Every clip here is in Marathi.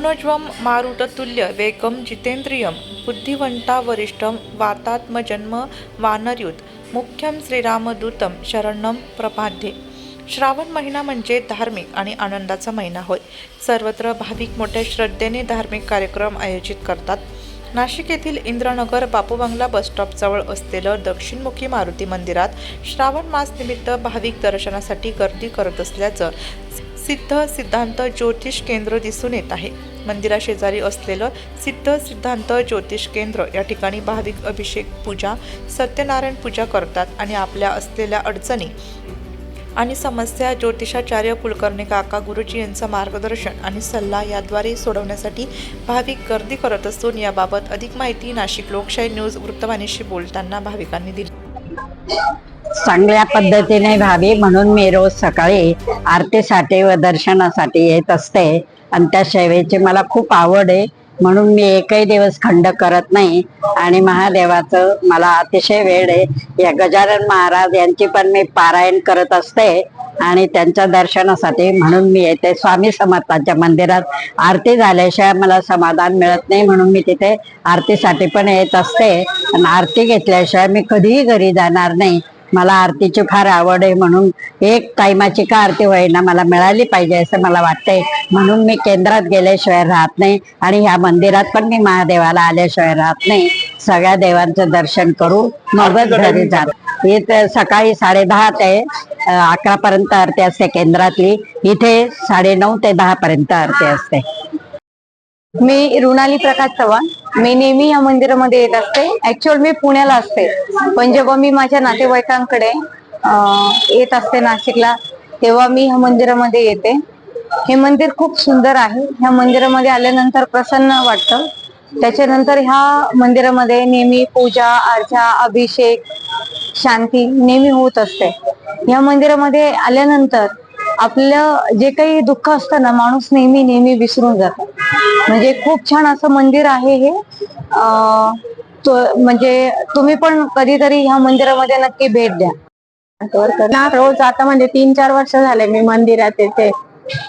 मनोज्वं मारुततुल्य वेगम जितेन्द्रियं बुद्धिवंता वरिष्ठम वातात्मजन्म वानरयुत मुख्यं श्रीरामदूतं शरणम प्रपाध्ये. श्रावण महिना म्हणजे धार्मिक आणि आनंदाचा महिना होय. सर्वत्र भाविक मोठ्या श्रद्धेने धार्मिक कार्यक्रम आयोजित करतात. नाशिक येथील इंद्रनगर बापू बंगला बसस्टॉपजवळ असलेलं दक्षिणमुखी मारुती मंदिरात श्रावण मास निमित्त भाविक दर्शनासाठी गर्दी करत असल्याचं सिद्ध सिद्धांत ज्योतिष केंद्र दिसून येत आहे. मंदिराशेजारी असलेलं सिद्ध सिद्धांत ज्योतिष केंद्र या ठिकाणी भाविक अभिषेक पूजा सत्यनारायण पूजा करतात आणि आपल्या असलेल्या अडचणी आणि समस्या ज्योतिषाचार्य कुलकर्णी काका गुरुजी यांचं मार्गदर्शन आणि सल्ला याद्वारे सोडवण्यासाठी भाविक गर्दी करत असून याबाबत अधिक माहिती नाशिक लोकशाही न्यूज वृत्तवाहिनीशी बोलताना भाविकांनी दिली. चांगल्या पद्धतीने व्हावी म्हणून मी रोज सकाळी आरतीसाठी व दर्शनासाठी येत असते. आणि त्या सेवेची मला खूप आवड आहे. म्हणून मी एकही दिवस खंड करत नाही. आणि महादेवाचं मला अतिशय वेळ आहे. या गजानन महाराज यांची पण मी पारायण करत असते. आणि त्यांच्या दर्शनासाठी म्हणून मी येते. स्वामी समर्थांच्या मंदिरात आरती झाल्याशिवाय मला समाधान मिळत नाही. म्हणून मी तिथे आरतीसाठी पण येत असते. आणि आरती घेतल्याशिवाय मी कधीही घरी जाणार नाही. मला आरतीची फार आवड आहे म्हणून एक टायमाची का आरती होईना मला मिळाली पाहिजे असं मला वाटतंय. म्हणून मी केंद्रात गेल्याशिवाय राहत नाही आणि ह्या मंदिरात पण मी महादेवाला आल्याशिवाय राहत नाही. सगळ्या देवांचं दर्शन करू मगच घरी जात इथे सकाळी साडेदहा ते अकरा पर्यंत आरती असते केंद्रातली. इथे साडेनऊ ते दहा पर्यंत आरती असते. मी रुणाली प्रकाश चव्हाण. मी नेहमी या मंदिरामध्ये येत असते. ऍक्च्युअल मी पुण्याला असते. पण जेव्हा मी माझ्या नातेवाईकांकडे येत असते नाशिकला तेव्हा मी ह्या मंदिरामध्ये येते. हे मंदिर खूप सुंदर आहे. ह्या मंदिरामध्ये आल्यानंतर प्रसन्न वाटतं. त्याच्यानंतर ह्या मंदिरामध्ये नेहमी पूजा अर्चा अभिषेक शांती नेहमी होत असते. ह्या मंदिरामध्ये आल्यानंतर आपलं जे काही दुःख असतं ना माणूस नेहमी नेहमी विसरून जातो. म्हणजे खूप छान असं मंदिर आहे हे. म्हणजे तुम्ही पण कधीतरी ह्या मंदिरामध्ये नक्की भेट द्या. ना रोज आता म्हणजे तीन चार वर्ष झाले मी मंदिरात येते.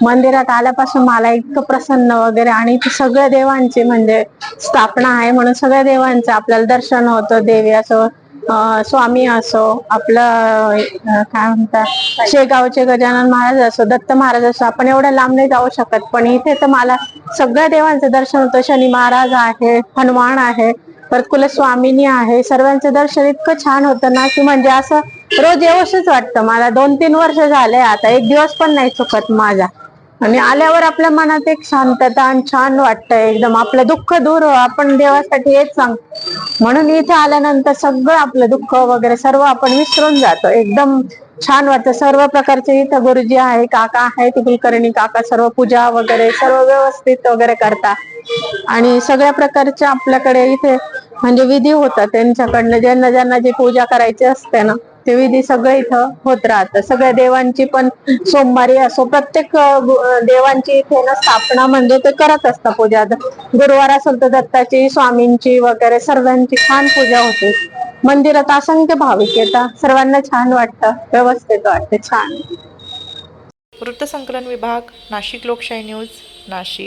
मंदिरात आल्यापासून मला इतकं प्रसन्न वगैरे आणि सगळ्या देवांची म्हणजे स्थापना आहे म्हणून सगळ्या देवांचं आपल्याला दर्शन होतं देवी असं स्वामी असो आपलं काय म्हणतात शेगावचे गजानन महाराज असो दत्त महाराज असो आपण एवढ्या लांब नाही जाऊ शकत. पण इथे तर मला सगळ्या देवांचं दर्शन होतं. शनी महाराज आहे हनुमान आहे परत कुलस्वामिनी आहे. सर्वांचं दर्शन इतकं छान होतं ना की म्हणजे असं रोज येऊशच वाटतं. मला दोन तीन वर्ष झाले आता एक दिवस पण नाही चुकत माझा. आणि आल्यावर आपल्या मनात एक शांतता आणि छान वाटतं. एकदम आपलं दुःख दूर हो. आपण देवासाठी हेच सांग म्हणून इथे आल्यानंतर सगळं आपलं दुःख वगैरे सर्व आपण विसरून जातो. एकदम छान वाटतं. सर्व प्रकारचे इथं गुरुजी आहे काका आहेत कुलकर्णी काका सर्व पूजा वगैरे सर्व व्यवस्थित वगैरे करता आणि सगळ्या प्रकारच्या आपल्याकडे इथे म्हणजे विधी होतात. त्यांच्याकडनं ज्यांना ज्यांना जी पूजा करायची असते ना ते विधी सगळं इथं होत राहतं. सगळ्या देवांची पण सोमवारी असो प्रत्येक देवांची इथे ना स्थापना म्हणजे ते करत असतात पूजा. गुरुवार असेल तर दत्ताची स्वामींची वगैरे सर्वांची छान पूजा होते. मंदिरात असंख्य भाविक येतात. सर्वांना छान वाटतं. व्यवस्थित वाटतं. छान. वृत्तसंकलन विभाग नाशिक लोकशाही न्यूज नाशिक.